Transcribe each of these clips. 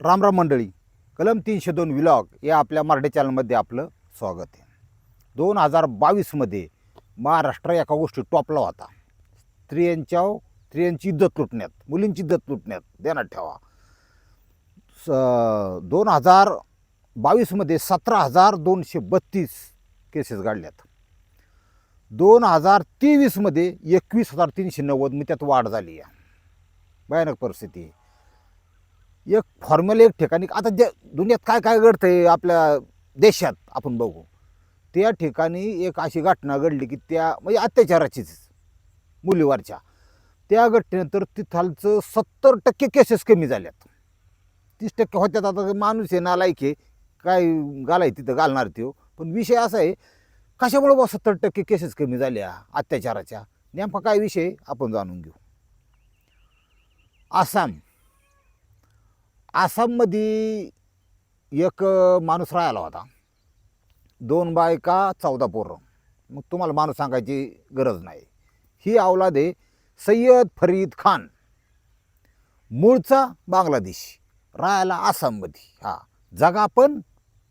रामराम मंडळी कलम तीनशे दोन विलॉग या आपल्या मराठी चॅनलमध्ये आपलं स्वागत आहे. दोन हजार बावीसमध्ये महाराष्ट्र एका गोष्टी टॉपला होता. स्त्रियांच्या स्त्रियांची इज्जत लुटण्यात मुलींची इज्जत लुटण्यात देण्यात ठेवा. स दोन हजार बावीसमध्ये सतरा हजार दोनशे बत्तीस केसेस घडल्यात. दोन हजार तेवीसमध्ये एकवीस हजार तीनशे नव्वद मी त्यात वाढ झाली आहे. भयानक परिस्थिती आहे. एक फॉर्म्युला एक ठिकाणी. आता ज्या दुनियात काय काय घडतंय आपल्या देशात आपण बघू. त्या ठिकाणी एक अशी घटना घडली की त्या म्हणजे अत्याचाराचीच मुलीवरच्या. त्या घटनेनंतर तिथालचं सत्तर टक्के केसेस कमी झाल्यात. तीस टक्के होत्यात. आता माणूस आहे नालायक आहे. काय घालाय तिथं घालणार तो पण विषय असा आहे कशामुळे बा सत्तर टक्के केसेस कमी झाल्या अत्याचाराच्या? नेमका काय विषय आपण जाणून घेऊ. आसाम. आसाममध्ये एक माणूस राहायला होता. दोन बायका चौदा पोरं. मग तुम्हाला माणूस सांगायची गरज नाही. ही अवलाद आहे सय्यद फरीद खान. मूळचा बांगलादेश. राहायला आसाममध्ये. हा जगा पण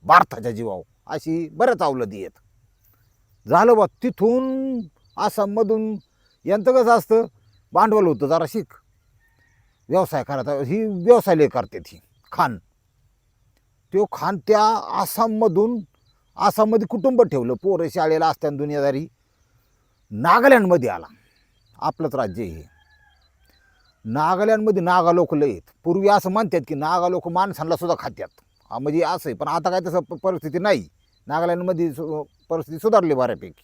भारताच्या जीवाव अशी बऱ्याच अवलदी आहेत. झालं बा तिथून आसाममधून यांचं कसं असतं? भांडवल होतं जरा शिक. व्यवसाय करायचा. ही व्यवसाय लय करते ती खान. तो खान त्या आसाममधून आसाममध्ये कुटुंब ठेवलं. पोरं शाळेला असताना दुनियादारी. नागालँडमध्ये आला. आपलंच राज्य हे. नागालँडमध्ये नागा लोक लय आहेत. पूर्वी असं म्हणतात की नागा लोक माणसांना सुद्धा खात्यात. म्हणजे असं आहे. पण आता काय तसं परिस्थिती नाही. नागालँडमध्ये सु परिस्थिती सुधारली बऱ्यापैकी.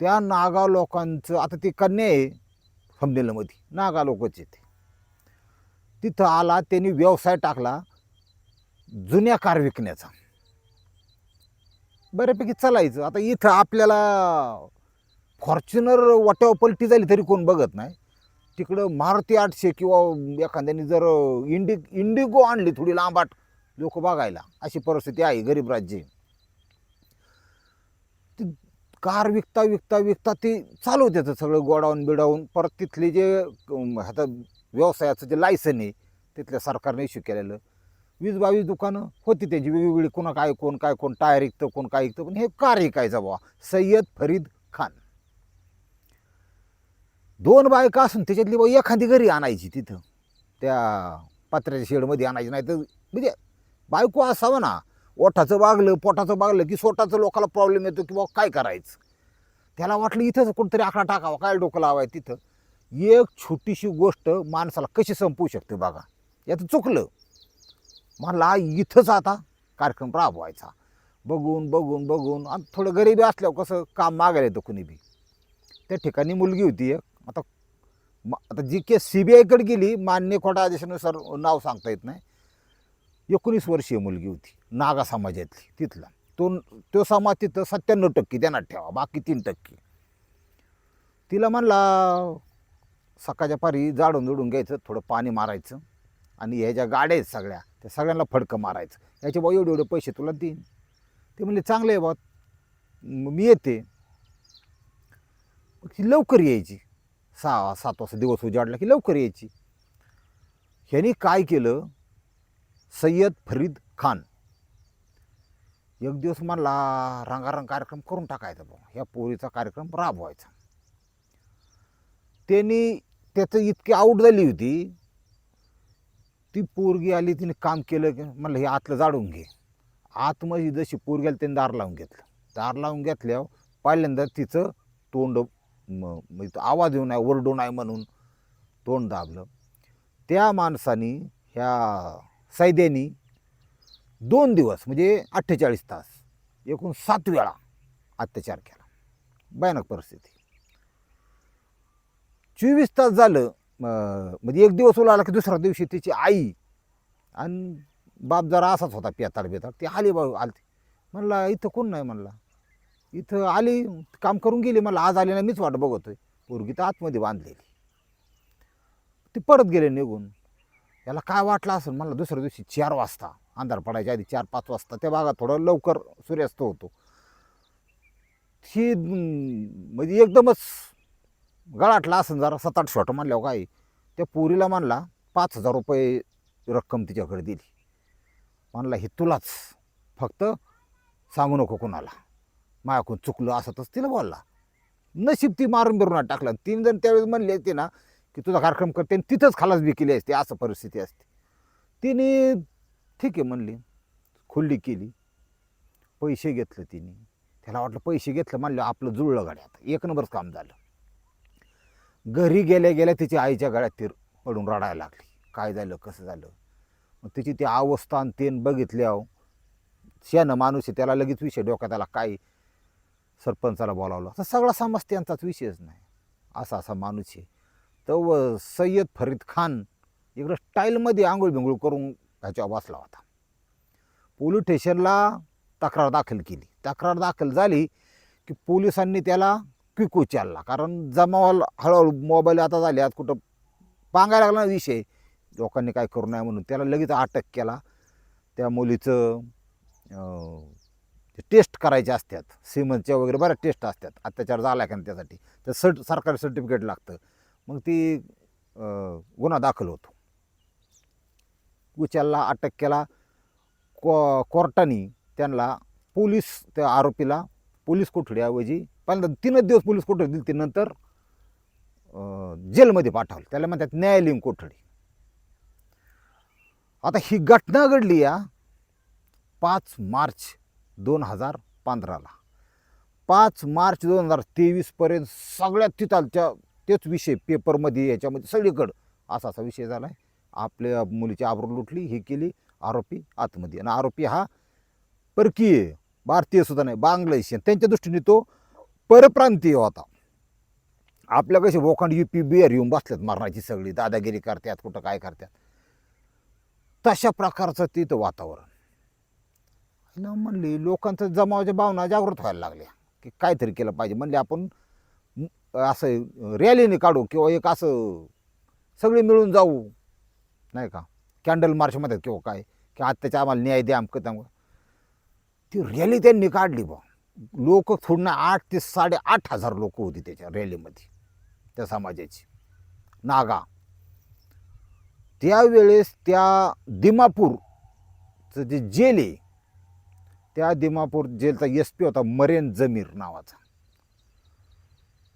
त्या नागा लोकांचं आता ती कन्या आहे समजेलमध्ये नागा लोकच येते तिथं आला त्यांनी व्यवसाय टाकला जुन्या कार विकण्याचा. बऱ्यापैकी चालायचं. आता इथं आपल्याला फॉर्च्युनर वाट्यावर पलटी झाली तरी कोण बघत नाही. तिकडं मारुती आठशे किंवा एखाद्याने जर इंडि इंडिगो आणली थोडी लांबाट लोक बघायला अशी परिस्थिती आहे गरीब राज्य ती कार विकता विकता विकता ते चालू त्याचं सगळं गोडाऊन बिडाऊन परत तिथले जे आता व्यवसायाचं जे लायसन आहे तिथल्या सरकारने इश्यू केलेलं. वीस बावीस दुकानं होती त्याची वेगवेगळी कोणा काय कोण काय कोण टायर विकतं कोण काय ऐकतं पण हे कार्य काय जावा सय्यद फरीद खान. दोन बायका असून त्याच्यातली बाई एखादी घरी आणायची तिथं. त्या पत्र्याच्या शेडमध्ये आणायची नाही तर म्हणजे बायको असावं ना. ओठाचं बागलं पोटाचं बागलं की सोटाचं लोकाला प्रॉब्लेम येतो की बाबा काय करायचं? त्याला वाटलं इथंच कोणतरी आकडा टाकावा काय डोकं लावाय तिथं? एक छोटीशी गोष्ट माणसाला कशी संपवू शकते बघा. याचं चुकलं. मला इथंच आता कार्यक्रम राबवायचा. बघून बघून बघून. आणि थोडं गरिबी असल्यावर कसं काम मागायला येतं कुणी बी. त्या ठिकाणी मुलगी होती एक. आता आता जी केस सी बी आयकडे गेली मान्य खोटा आदेशानुसार नाव सांगता येत नाही. एकोणीस वर्षीय मुलगी होती नागा समाजातली तिथला. तो तो समाज तिथं सत्त्याण्णव टक्के त्यांना ठेवा बाकी तीन टक्के. तिला म्हणला सकाळच्या पारी जाडून जुडून घ्यायचं थोडं पाणी मारायचं आणि ह्या ज्या गाड्या आहेत सगळ्या त्या सगळ्यांना फडकं मारायचं. याचे बा एवढे एवढे पैसे तुला देईन. ते म्हणले चांगले आहे बा मी येते. ती लवकर यायची. सहा सात वाजता दिवस उजाडला की लवकर यायची. ह्यानी काय केलं? सय्यद फरीद खान. एक दिवस म्हणला रंगारंग कार्यक्रम करून टाकायचा बा ह्या पोरीचा कार्यक्रम राबवायचा. त्यांनी त्याचं इतकी आऊट झाली होती. ती पोरगी आली तिने काम केलं की म्हणलं हे आतलं जाडून घे. आतमध्ये जशी पोरगी आली त्यांनी दार लावून घेतलं. दार लावून घेतल्यावर पहिल्यांदा तिचं तोंड म्हणजे आवाज येऊ आहे ओरडून आहे म्हणून तोंड दाबलं. त्या माणसानी ह्या सैद्यानी दोन दिवस म्हणजे अठ्ठेचाळीस तास एकूण सात वेळा अत्याचार केला. भयानक परिस्थिती. चोवीस तास झालं म्हणजे एक दिवस उलाला की दुसऱ्या दिवशी तिची आई आणि बाप जरा असाच होता पेताड बेताड ती आली बाबा आलती. म्हणला इथं कोण नाही? म्हणला. इथं आली काम करून गेली. मला आज आली नाही मीच वाट बघतोय. पोरगी तर आतमध्ये बांधलेली. ती परत गेले निघून. याला काय वाटलं असेल? मला दुसऱ्या दिवशी चार वाजता अंधार पडायच्या आधी चार पाच वाजता त्या भागात थोडं लवकर सूर्यास्त होतो. ही म्हणजे एकदमच गळाटला असं जरा सात आठ शॉट म्हणल्यावर काय? त्या पोरीला म्हणला पाच हजार रुपये रक्कम तिच्याकडे दिली. म्हणला हे तुलाच. फक्त सांगू नको कोणाला. मायाकून चुकलं असं तसं तिला बोलला. नशीब ती मारून बिरून टाकला. तीन जण त्यावेळेस म्हणले असते ना की तुझा कार्यक्रम करते आणि तिथंच खालाच बी केली असते असं परिस्थिती असते. तिने ठीक आहे म्हणली. खुल्ली केली. पैसे घेतलं तिने. त्याला वाटलं पैसे घेतलं म्हणलं आपलं जुळलं गाड्यात. एक नंबरच काम झालं. घरी गेल्या गेल्या तिच्या आईच्या गळ्यात ती पडून रडायला लागली. काय झालं? कसं झालं? मग तिची ती अवस्था आणि तेन बघितल्या शेणं माणूस आहे त्याला लगेच विषय डोक्यात आला काय सरपंचाला बोलावलं? तर सगळा समाज त्यांचाच विषयच नाही. असा असा माणूस आहे. तर व सय्यद फरीद खान इकडं स्टाईलमध्ये आंघोळ बिंगोळ करून ह्याच्यावर बसला होता. पोलीस स्टेशनला तक्रार दाखल केली. तक्रार दाखल झाली की पोलिसांनी त्याला क्विक उचलला कारण जमावाला हळूहळू मोबाईल आता झाले आज कुठं पांगायला लागला विषय. लोकांनी काय करू नये म्हणून. त्याला लगेच अटक केला. त्या मुलीचं ते टेस्ट करायचे असतात. सिमनच्या वगैरे बऱ्याच टेस्ट असतात. अत्याचार झाला का त्यासाठी. तर सर्ट सरकारी सर्टिफिकेट लागतं. मग ती गुन्हा दाखल होतो. उचलला अटक केला. को कोर्टाने त्यांना पोलीस त्या आरोपीला पोलीस कोठडीऐवजी पहिल्यांदा तीनच दिवस पोलीस कोठडी दिली ते नंतर जेलमध्ये पाठवलं. त्याला म्हणतात न्यायालयीन कोठडी. आता ही घटना घडली या पाच मार्च दोन हजार पंधराला. पाच मार्च दोन हजार तेवीसपर्यंत सगळ्यात तिथालच्या तेच विषय पेपरमध्ये याच्यामध्ये सगळीकडं असा असा विषय झाला आहे आपल्या मुलीची आबरू लुटली ही केली आरोपी आतमध्ये. आणि आरोपी हा परकीय भारतीय सुद्धा नाही बांगलादेशी. त्यांच्या दृष्टीने तो परप्रांतीय होता. आपल्या कसे बोखंड यू पी बिहार येऊन बसल्यात मरणाची सगळी दादागिरी करतात कुठं काय करतात. तशा प्रकारचं तिथं वातावरण. ना लोकांचं जमावाच्या भावना जागृत व्हायला लागल्या. की काहीतरी केलं पाहिजे. म्हणले आपण असं रॅलीने काढू किंवा एक असं सगळे मिळून जाऊ. नाही का? कॅन्डल मार्चमध्ये किंवा काय? की आत्ताच्या आम्हाला न्याय द्या अमकं त्यामुळं. ती रॅली त्यांनी काढली बा लोक थोडं आठ ते साडेआठ हजार लोक होती त्याच्या रॅलीमध्ये त्या समाजाची. नागा. त्यावेळेस त्या दिमापूरचं जे जेल आहे त्या दिमापूर जेलचा एस पी होता मरेन जमीर नावाचा.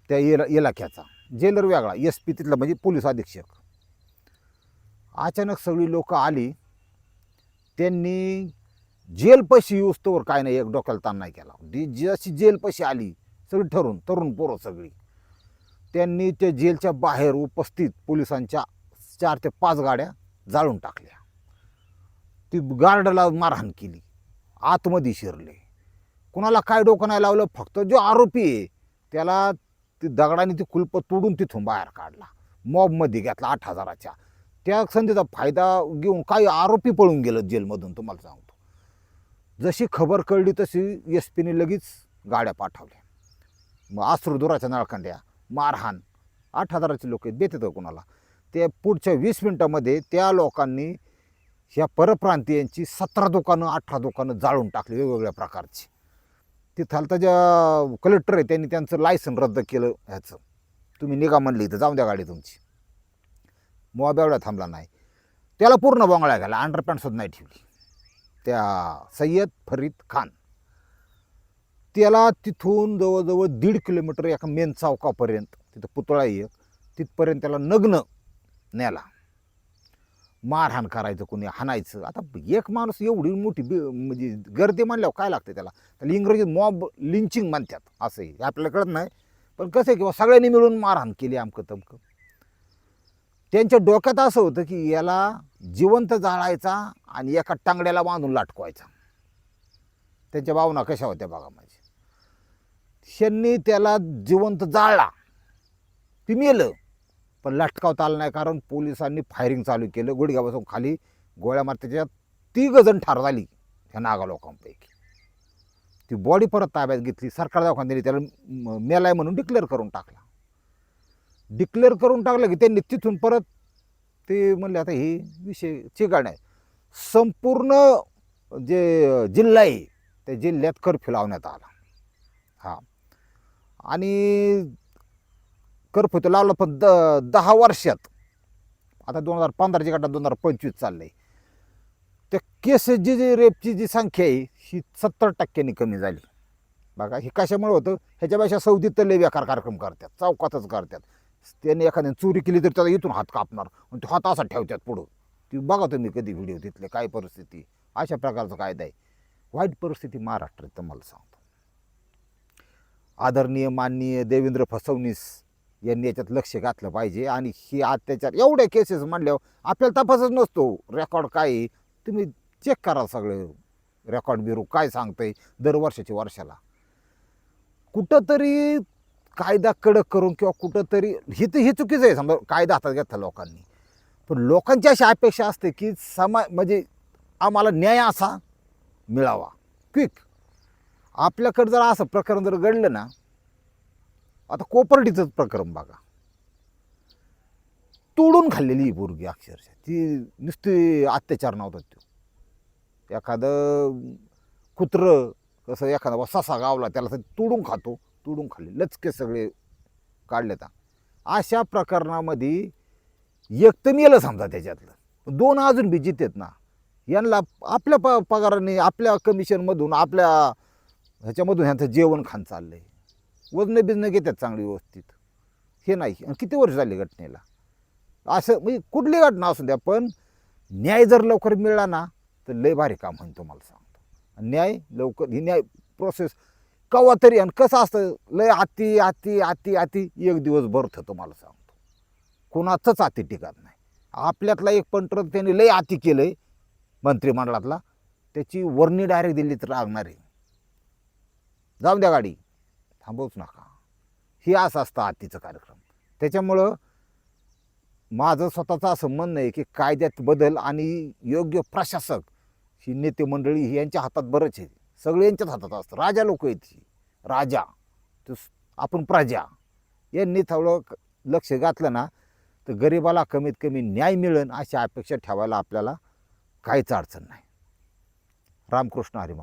त्या इला इलाख्याचा. जेलर वेगळा एस पी तिथला म्हणजे पोलीस अधीक्षक. अचानक सगळी लोकं आली. त्यांनी जेलपाशी येऊस्तोवर काय नाही एक डोक्याला ताण नाही केला. जी जशी जेलपाशी आली सगळी ठरून तरुण पोरं सगळी. त्यांनी त्या जेलच्या बाहेर उपस्थित पोलिसांच्या चार ते पाच गाड्या जाळून टाकल्या. ती गार्डला मारहाण केली. आतमध्ये शिरले. कुणाला काय डोकं नाही लावलं फक्त जो आरोपी आहे त्याला ती दगडाने ती कुलप तोडून तिथून बाहेर काढला. मॉबमध्ये घेतला आठ हजाराच्या. त्या संधीचा फायदा घेऊन काही आरोपी पळून गेलं जेलमधून तुम्हाला सांगू. जशी खबर कळली तशी एस पीने लगेच गाड्या पाठवल्या. मग अश्रुधुराच्या नळकांड्या मारहाण आठ हजाराचे लोक देतात कुणाला. ते पुढच्या वीस मिनटामध्ये त्या लोकांनी ह्या परप्रांतीयांची सतरा दुकानं अठरा दुकानं जाळून टाकली वेगवेगळ्या प्रकारची. तिथालता ज्या कलेक्टर आहे त्यांनी त्यांचं लायसन रद्द केलं ह्याचं. तुम्ही निघा म्हणली इथं जाऊन द्या गाडी तुमची. मोब एवढा थांबला नाही. त्याला पूर्ण बंगळा घाला अंडरपॅन्टसुद्धा नाही ठेवली. त्या सय्यद फरीद खान. त्याला तिथून जवळजवळ दीड किलोमीटर एका मेन चौकापर्यंत तिथं पुतळा एक तिथपर्यंत त्याला नग्न न्याला मारहाण करायचं कोणी हाणायचं. आता एक माणूस एवढी मोठी बी म्हणजे गर्दी म्हणल्यावर काय लागतं त्याला? त्याला इंग्रजीत मॉब लिंचिंग म्हणतात असं हे आपल्याला कळत नाही पण कसं आहे किंवा सगळ्यांनी मिळून मारहाण केली आमकं तमकं. त्यांच्या डोक्यात असं होतं की याला जिवंत जाळायचा आणि एका टांगड्याला बांधून लाटकवायचा. त्याच्या भावना कशा होत्या बघा माझी त्यांनी त्याला जिवंत जाळला. ती मेलं. पण लटकावता आलं नाही कारण पोलिसांनी फायरिंग चालू केलं. गुडघ्यापासून खाली गोळ्या मार त्याच्यात तिघ जण ठार झाली. ह्या नागा लोकांपैकी. ती बॉडी परत ताब्यात घेतली. सरकार दवाखान्याने त्याला मेलाय म्हणून डिक्लेअर करून टाकला. डिक्लेअर करून टाकलं की त्यांनी तिथून परत ते म्हणले आता हे विषय चिकाड आहे. संपूर्ण जे जिल्हा आहे त्या जिल्ह्यात कर्फ्यू लावण्यात आला. हां. आणि कर्फ्यू तर लावला पण द दहा वर्षात आता दोन हजार पंधराची गटात दोन हजार पंचवीस चाललं आहे त्या केसेस जी जी रेपची जी संख्या आहे ही सत्तर टक्क्यांनी कमी झाली. बघा हे कशामुळे होतं? ह्याच्यापेक्षा सौदीत तर लय कार्यक्रम करतात चौकातच करतात. त्याने एखाद्याने चोरी केली तर त्याला इथून हात कापणार आणि तो हात असा ठेवतात पुढं. ती बघा तुम्ही कधी व्हिडिओ तिथले काय परिस्थिती अशा प्रकारचा कायदा आहे. वाईट परिस्थिती महाराष्ट्रात तुम्हाला सांगतो. आदरणीय माननीय देवेंद्र फसवणीस यांनी याच्यात लक्ष घातलं पाहिजे आणि ही अत्याचार एवढ्या केसेस म्हणल्यावर आपल्याला तपासच नसतो. रेकॉर्ड काय आहे? तुम्ही चेक करा सगळे. रेकॉर्ड ब्युरो काय सांगतंय दर वर्षाची वर्षाला. कुठंतरी कायदा कडक करून किंवा कुठंतरी हे तर हे चुकीचं आहे. समजा कायदा हातात घेतला लोकांनी. पण लोकांची अशी अपेक्षा असते की समा म्हणजे आम्हाला न्याय असा मिळावा. क्विक. आपल्याकडं जर असं प्रकरण जर घडलं ना आता कोपर्डीचंच प्रकरण बघा. तोडून खाल्लेली ही पोरगी अक्षरशः. ती नुसती अत्याचार नव्हता तो. एखादं कुत्रं कसं एखादा ससा गावला त्याला तोडून खातो तोडून खाल्ले. लचके सगळे काढले तर अशा प्रकरणामध्ये एक तर मेलं समजा त्याच्यातलं. दोन अजून बी जितेत ना. यांना आपल्या प पगाराने आपल्या कमिशनमधून आपल्या ह्याच्यामधून ह्यांचं जेवण खाण चाललं आहे वजनं बिजनं घेतात चांगली व्यवस्थित. हे नाही. आणि किती वर्ष झाली घटनेला? असं म्हणजे कुठली घटना असू द्या पण न्याय जर लवकर मिळाला ना तर लय भारी काम होईल तुम्हाला सांगतो. आणि न्याय लवकर ही न्याय प्रोसेस कवा तरी आणि कसं असतं? लय आती आती आती आती एक दिवस भरतं तुम्हाला सांगतो. कोणाचंच आती टिकत नाही. आपल्यातला एक पंटर त्यांनी लय अति केलं आहे मंत्रिमंडळातला. त्याची वर्णी डायरेक्ट दिली तर लागणार आहे. जाऊ द्या गाडी. थांबवूच नका. हे असं असतं आतीचं कार्यक्रम. त्याच्यामुळं माझं स्वतःचं असं म्हणणं आहे की कायद्यात बदल आणि योग्य प्रशासक ही नेते मंडळी ही यांच्या हातात बरंच आहे. सगळे यांच्याच हातात असतं. राजा लोक आहेत ही. राजा आपण प्रजा. यांनी थोडं लक्ष घातलं ना तर गरिबाला कमीत कमी न्याय मिळेल अशी अपेक्षा ठेवायला आपल्याला काहीच अडचण नाही. रामकृष्ण हरी